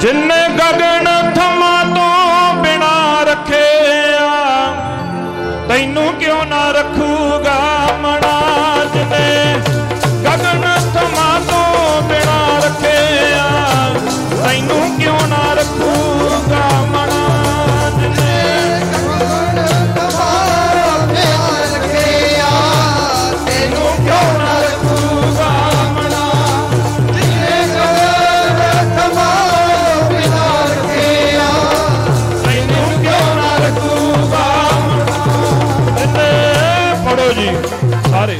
ਜਿੰਨੇ ਗਗਨ ਥਮਾ ਤੋਂ ਬਿਨਾ ਰੱਖਿਆ ਤੈਨੂੰ ਕਿਉਂ ਨਾ ਰੱਖੂ? ਪੜੋ ਜੀ। ਸਾਰੇ।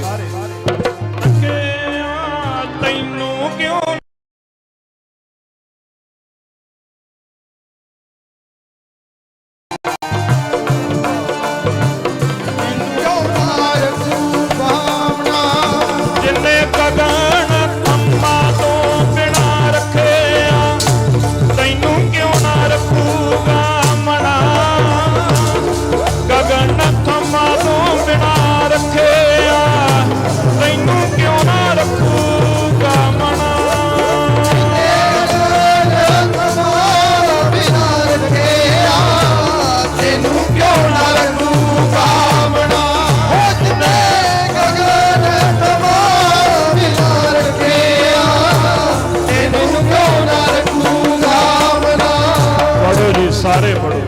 ਸਾਰੇ ਪੜੋ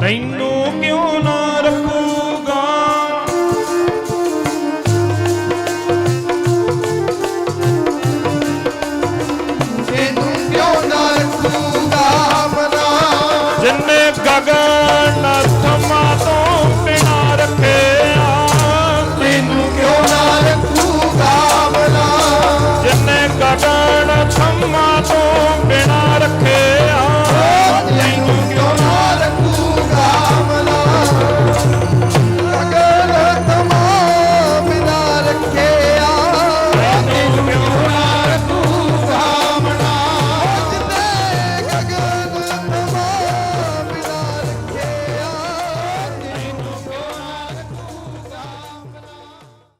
ਤੈਨੂੰ ਕਿਉਂ ਨਾ ਰੱਖੂਗਾ? ਤੈਨੂੰ ਕਿਉਂ ਨਾ ਰੱਖੂਗਾ ਮਣਾ ਜਿੰਨੇ ਗਗਨ ਥ